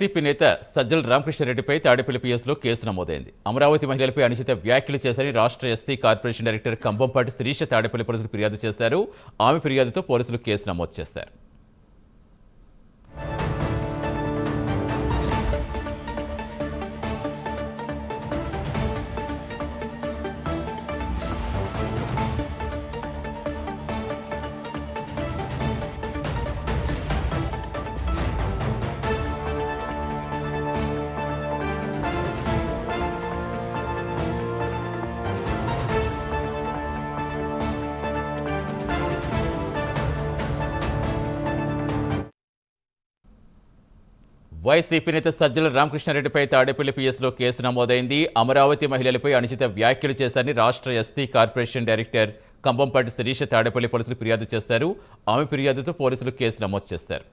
YCP నేత సజ్జల రామకృష్ణారెడ్డిపై తాడేపల్లి పిఎస్లో కేసు నమోదైంది. అమరావతి మహిళలపై అనుచిత వ్యాఖ్యలు చేశారని రాష్ట్ర SC corporation director Kambampati Sirisha Tadepalli పోలీసులు ఫిర్యాదు చేశారు. ఆమె ఫిర్యాదుతో పోలీసులు కేసు నమోదు చేశారు. వైసీపీ నేత సజ్జల రామకృష్ణారెడ్డిపై తాడేపల్లి పిఎస్లో కేసు నమోదైంది. అమరావతి మహిళలపై అనుచిత వ్యాఖ్యలు చేశారని రాష్ట్ర SC corporation director Kambampati Sirisha Tadepalli పోలీసులు ఫిర్యాదు చేశారు. ఆమె ఫిర్యాదుతో పోలీసులు కేసు నమోదు చేశారు.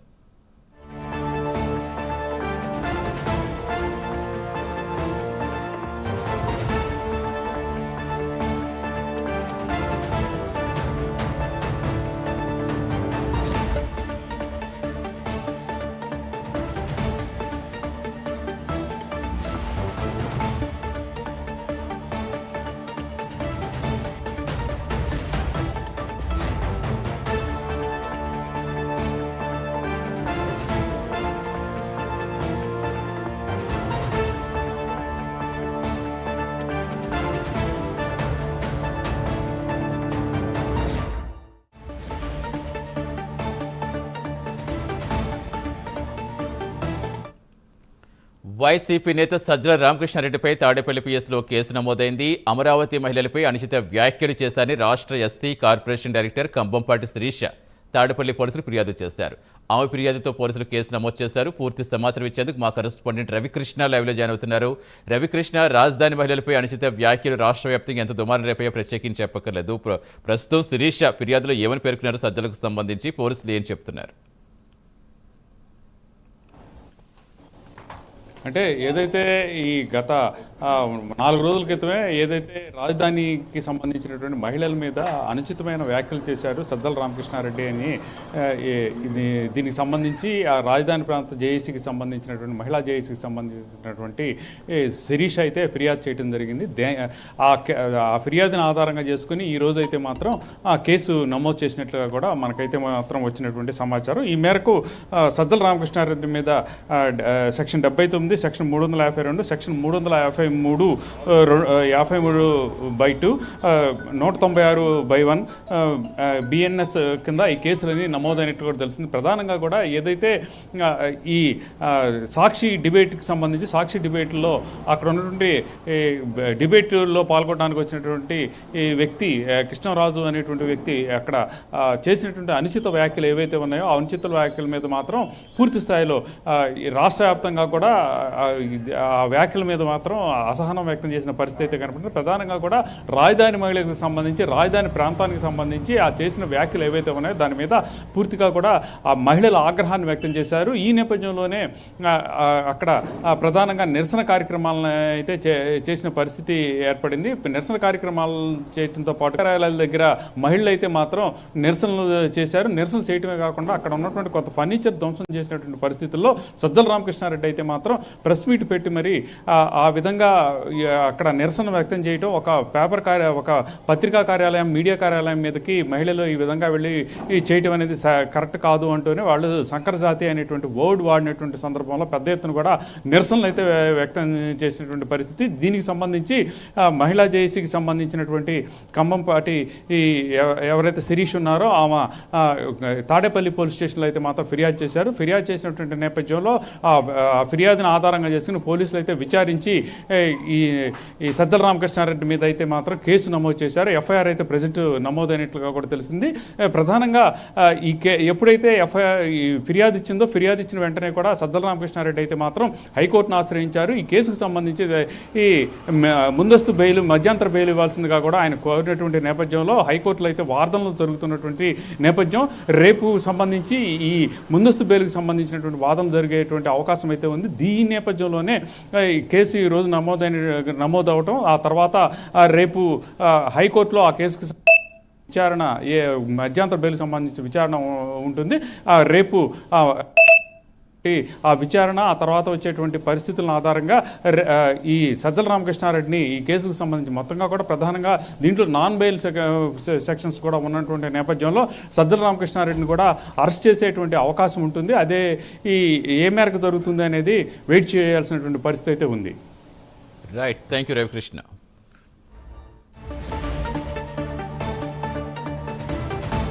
వైసీపీ నేత సజ్జల రామకృష్ణారెడ్డిపై తాడేపల్లి పిఎస్లో కేసు నమోదైంది. అమరావతి మహిళలపై అనుచిత వ్యాఖ్యలు చేశారని రాష్ట్ర SC corporation director Kambampati Sirisha Tadepalli పోలీసులు ఫిర్యాదు చేశారు. ఆమె ఫిర్యాదుతో పోలీసులు కేసు నమోదు చేశారు. పూర్తి సమాచారం ఇచ్చేందుకు మా కరెస్పాండెంట్ రవికృష్ణ లైవ్లో జాయిన్ అవుతున్నారు. రవికృష్ణ రాజధాని మహిళలపై అనుచిత వ్యాఖ్యలు రాష్ట్ర వ్యాప్తంగా ఎంత దుమారం రేపాయో ప్రత్యేకించి చెప్పక్కర్లేదు. ప్రస్తుతం శిరీష ఫిర్యాదులో ఏమని పేర్కొన్నారు సజ్జలకు సంబంధించి పోలీసులు ఏం చెప్తున్నారు? అంటే ఏదైతే ఈ గత నాలుగు రోజుల క్రితమే ఏదైతే రాజధానికి సంబంధించినటువంటి మహిళల మీద అనుచితమైన వ్యాఖ్యలు చేశారు సద్దల రామకృష్ణారెడ్డి అని ఇది దీనికి సంబంధించి ఆ రాజధాని ప్రాంత జేఏసీకి సంబంధించినటువంటి మహిళా జేఏసీకి సంబంధించినటువంటి శిరీష్ అయితే ఫిర్యాదు చేయడం జరిగింది. దే ఆ ఫిర్యాదుని ఆధారంగా చేసుకుని ఈ రోజు అయితే మాత్రం ఆ కేసు నమోదు చేసినట్లుగా కూడా మనకైతే మాత్రం వచ్చినటువంటి సమాచారం. ఈ మేరకు సద్దల రామకృష్ణారెడ్డి మీద సెక్షన్ డెబ్బై తొమ్మిది సెక్షన్ మూడు వందల యాభై రెండు సెక్షన్ మూడు వందల యాభై మూడు యాభై మూడు బై టూ నూట తొంభై ఆరు బై వన్ బిఎన్ఎస్ కింద ఈ కేసులని నమోదైనట్టు కూడా తెలిసింది ప్రధానంగా కూడా ఏదైతే ఈ సాక్షి డిబేట్కి సంబంధించి సాక్షి డిబేట్లో అక్కడ ఉన్నటువంటి డిబేట్లో పాల్గొనడానికి వచ్చినటువంటి ఈ వ్యక్తి కృష్ణరాజు అనేటువంటి వ్యక్తి అక్కడ చేసినటువంటి అనుచిత వ్యాఖ్యలు ఏవైతే ఉన్నాయో ఆ అనుచిత వ్యాఖ్యల మీద మాత్రం పూర్తి స్థాయిలో రాష్ట్ర వ్యాప్తంగా కూడా ఆ వ్యాఖ్యల మీద మాత్రం అసహనం వ్యక్తం చేసిన పరిస్థితి అయితే కనపడుతుంది. ప్రధానంగా కూడా రాజధాని మహిళలకు సంబంధించి రాజధాని ప్రాంతానికి సంబంధించి ఆ చేసిన వ్యాఖ్యలు ఏవైతే ఉన్నాయో దాని మీద పూర్తిగా కూడా ఆ మహిళల ఆగ్రహాన్ని వ్యక్తం చేశారు. ఈ నేపథ్యంలోనే అక్కడ ప్రధానంగా నిరసన కార్యక్రమాలను అయితే చే- చేసిన పరిస్థితి ఏర్పడింది. నిరసన కార్యక్రమాలు చేయడంతో పాటు కార్యాలయాల దగ్గర మహిళలు అయితే మాత్రం నిరసనలు చేశారు. నిరసనలు చేయటమే కాకుండా అక్కడ ఉన్నటువంటి కొంత ఫర్నిచర్ ధ్వంసం చేసినటువంటి పరిస్థితుల్లో సజ్జల రామకృష్ణారెడ్డి అయితే మాత్రం ప్రెస్ మీట్ పెట్టి మరి ఆ విధంగా ఈ, అక్కడ నిరసన వ్యక్తం చేయటం ఒక పేపర్ కార్య ఒక పత్రికా కార్యాలయం మీడియా కార్యాలయం మీదకి మహిళలు ఈ విధంగా వెళ్ళి చేయటం అనేది కరెక్ట్ కాదు అంటూనే వాళ్ళు సంకరజాతి అనేటువంటి వర్డ్ వాడినటువంటి సందర్భంలో పెద్ద ఎత్తున కూడా నిరసనలు అయితే వ్యక్తం చేసినటువంటి పరిస్థితి. దీనికి సంబంధించి మహిళా జేఏసీకి సంబంధించినటువంటి ఖమ్మంపాటి ఈ ఎవ- ఎవరైతే శిరీష్ ఉన్నారో ఆమె తాడేపల్లి పోలీస్ స్టేషన్లో అయితే మాత్రం ఫిర్యాదు చేశారు. ఫిర్యాదు చేసినటువంటి నేపథ్యంలో ఆ ఫిర్యాదును ఆధారంగా చేసుకుని పోలీసులు అయితే విచారించి ఈ ఈ సద్దల రామకృష్ణారెడ్డి మీద అయితే మాత్రం కేసు నమోదు చేశారు. ఎఫ్ఐఆర్ అయితే ప్రజెంట్ నమోదైనట్లుగా కూడా తెలిసింది. ప్రధానంగా ఈ కే ఎప్పుడైతే ఎఫ్ఐఆర్ ఈ ఫిర్యాదు ఇచ్చిందో ఫిర్యాదు ఇచ్చిన వెంటనే కూడా సద్దల రామకృష్ణారెడ్డి అయితే మాత్రం హైకోర్టును ఆశ్రయించారు. ఈ కేసుకు సంబంధించి ఈ ముందస్తు బెయిల్ మధ్యంతర బెయిల్ ఇవ్వాల్సిందిగా కూడా ఆయన కోరినటువంటి నేపథ్యంలో హైకోర్టులో అయితే వాదనలు జరుగుతున్నటువంటి నేపథ్యం రేపు సంబంధించి ఈ ముందస్తు బెయిల్కి సంబంధించినటువంటి వాదన జరిగేటువంటి అవకాశం అయితే ఉంది. దీని నేపథ్యంలోనే ఈ కేసు ఈరోజు రోజు నమోదైన నమోదవటం ఆ తర్వాత రేపు హైకోర్టులో ఆ కేసుకు విచారణ ఏ మధ్యంతర బెయిల్ సంబంధించిన విచారణ ఉంటుంది. ఆ, రేపు ఆ, విచారణ ఆ తర్వాత వచ్చేటువంటి పరిస్థితుల ఆధారంగా ఈ సజ్జల రామకృష్ణారెడ్డిని ఈ కేసుకు సంబంధించి మొత్తంగా కూడా ప్రధానంగా దీంట్లో నాన్ బెయిల్ సెక్షన్స్ కూడా ఉన్నటువంటి నేపథ్యంలో సజ్జల రామకృష్ణారెడ్డిని కూడా అరెస్ట్ చేసేటువంటి అవకాశం ఉంటుంది. అదే ఈ ఏ మేరకు జరుగుతుంది అనేది వెయిట్ చేయాల్సినటువంటి పరిస్థితి అయితే ఉంది. Right. Thank you, Rev. Krishna.